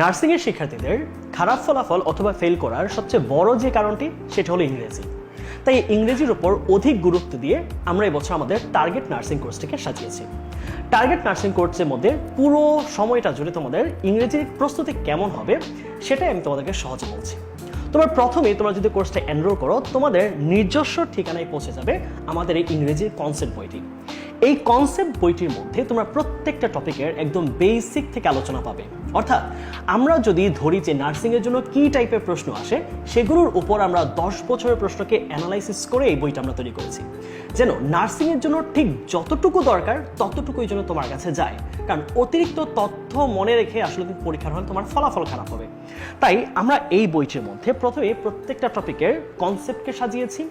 নার্সিংয়ের শিক্ষার্থীদের খারাপ ফলাফল অথবা ফেল করার সবচেয়ে বড় যে কারণটি, সেটা হলো ইংরেজি। তাই ইংরেজির উপর অধিক গুরুত্ব দিয়ে আমরা এবছর আমাদের টার্গেট নার্সিং কোর্সটিকে সাজিয়েছি। টার্গেট নার্সিং কোর্সের মধ্যে পুরো সময়টা জুড়ে তোমাদের ইংরেজির প্রস্তুতি কেমন হবে, সেটাই আমি তোমাদেরকে সহজে বলছি। তোমার প্রথমে তোমরা যদি কোর্সটা এনরোল করো, তোমাদের নিজস্ব ঠিকানায় পৌঁছে যাবে আমাদের এই ইংরেজির কনসেপ্ট বইটি। এই কনসেপ্ট বইটির মধ্যে তোমরা প্রত্যেকটা টপিকের একদম বেসিক থেকে আলোচনা পাবে। অর্থাৎ আমরা যদি ধরি যে নার্সিংয়ের জন্য কি টাইপের প্রশ্ন আসে, সেগুলোর উপর আমরা দশ বছরের প্রশ্নকে অ্যানালাইসিস করে এই বইটা আমরা তৈরি করেছি। যেন নার্সিংয়ের জন্য ঠিক যতটুকু দরকার, ততটুকুই যেন তোমার কাছে যায়। কারণ অতিরিক্ত তথ্য মনে রেখে আসলে পরীক্ষার হলে তোমার ফলাফল খারাপ হবে। তাই আমরা এই বইটির মধ্যে প্রথমে প্রত্যেকটা টপিকের কনসেপ্টকে সাজিয়েছি।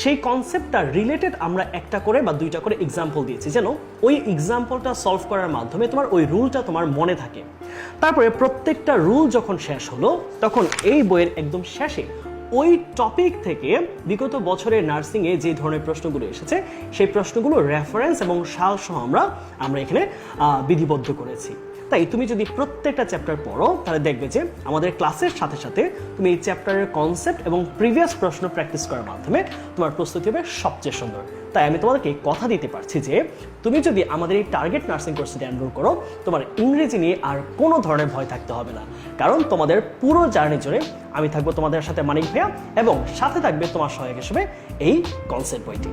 সেই কনসেপ্টটা রিলেটেড আমরা একটা করে বা দুইটা করে এক্সাম্পল দিয়েছি। যেন ওই এক্সাম্পলটা সলভ করার মাধ্যমে তোমার ওই রুলটা তোমার মনে থাকে। তারপরে প্রত্যেকটা রুল যখন শেষ হলো, তখন এই বইয়ের একদম শেষে ওই টপিক থেকে বিগত বছরের নার্সিংয়ে যে ধরনের প্রশ্নগুলো এসেছে, সেই প্রশ্নগুলো রেফারেন্স এবং সাল সহ আমরা আমরা এখানে বিধিবদ্ধ করেছি। তাই তুমি যদি প্রত্যেকটা চ্যাপ্টার পড়ো, তাহলে দেখবে যে আমাদের ক্লাসের সাথে সাথে তুমি এই চ্যাপ্টারের কনসেপ্ট এবং প্রিভিয়াস প্রশ্ন প্র্যাকটিস করার মাধ্যমে তোমার প্রস্তুতি হবে সবচেয়ে সুন্দর। তাই আমি তোমাদেরকে কথা দিতে পারছি যে তুমি যদি আমাদের এই টার্গেট নার্সিং কোর্সটি এনরোল করো, তোমার ইংরেজি নিয়ে আর কোনো ধরনের ভয় থাকতে হবে না। কারণ তোমাদের পুরো জার্নি জুড়ে আমি থাকব তোমাদের সাথে মানিক ভাইয়া এবং সাথে থাকবে তোমার সহায়ক হিসেবে এই কনসেপ্ট বইটি।